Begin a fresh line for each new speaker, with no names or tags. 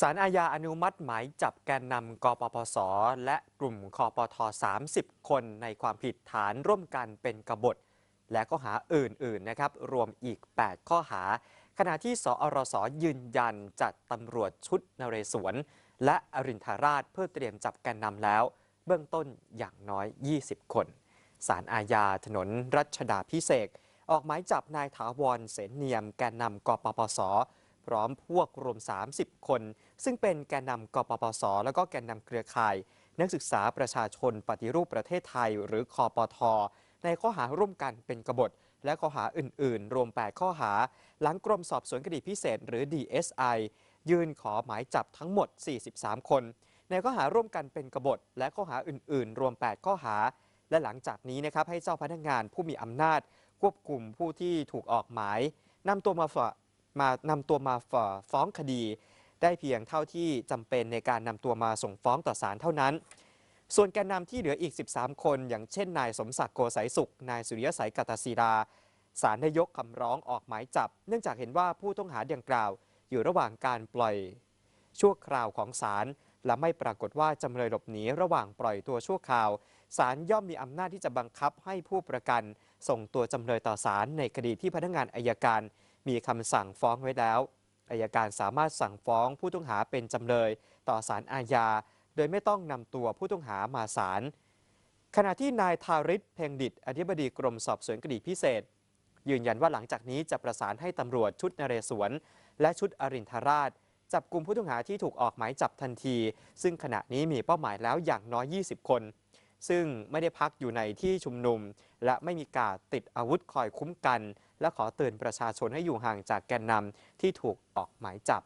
สารอาญาอนุมัติหมายจับแกนนำกปปส และกลุ่มคอปท 30 คนในความผิดฐานร่วมกันเป็นกบฏ และข้อหาอื่น ๆ นะครับ รวมอีก 8 ข้อหา ขณะที่สอรสยืนยันจัดตำรวจชุดนเรศวร และอรินทราชเพื่อเตรียมจับแกนนำแล้ว เบื้องต้นอย่างน้อย 20 คน สารอาญาถนนรัชดาพิเศษ ออกหมายจับนายถาวรเสนเนียมแกนนำกปปส พร้อมพวกรวม 30 คน ซึ่งเป็นแกนนำกปปส แล้วก็แกนนำเครือข่าย นักศึกษาประชาชนปฏิรูปประเทศไทย หรือคอปท ในข้อหาร่วมกันเป็นกบฏ และข้อหาอื่น ๆ รวม 8 ข้อหา หลังกรมสอบสวนคดีพิเศษ หรือ DSI ยื่นขอหมายจับทั้งหมด 43 คน ในข้อหาร่วมกันเป็นกบฏ และข้อหาอื่น ๆ รวม 8 ข้อหา และหลังจากนี้นะครับให้เจ้าพนักงานผู้มีอำนาจ ควบคุมผู้ที่ถูกออกหมายนำตัวมาฝ มานำตัวมาฟ้องคดี ได้เพียงเท่าที่จำเป็นในการนำตัวมาส่งฟ้องต่อศาลเท่านั้น ส่วนแกนนำที่เหลืออีก 13 คน อย่างเช่นนายสมศักดิ์โกสายสุข นายสุริยสัยกัตศิราศาลได้ยกคำร้องออกหมายจับ เนื่องจากเห็นว่าผู้ต้องหาดังกล่าว อยู่ระหว่างการปล่อยชั่วคราวของศาลและไม่ปรากฏว่าจำเลยหลบหนีระหว่างปล่อยตัวชั่วคราวศาลย่อมมีอำนาจที่จะบังคับให้ผู้ประกัน ส่งตัวจำเลยต่อศาลในคดีที่พนักงานอายการ มีคำสั่งฟ้องไว้แล้วอายการสามารถสั่งฟ้องผู้ต้องหาเป็นจำเลย ต่อศาลอาญา โดยไม่ต้องนำตัวผู้ต้องหามาศาลขณะที่นายทาริศเพ่งดิตอธิบดีกรมสอบสวนคดีพิเศษ ยืนยันว่าหลังจากนี้จะประสานให้ตำรวจชุดนเรศวร และชุดอรินทราช จับกลุ่มผู้ต้องหาที่ถูกออกหมายจับทันที ซึ่งขณะนี้มีเป้าหมายแล้วอย่างน้อย 20 คน ซึ่งไม่ได้พักอยู่ในที่ชุมนุม และไม่มีการติดอาวุธคอยคุ้มกัน และขอเตือนประชาชนให้อยู่ห่างจากแกนนำที่ถูกออกหมายจับ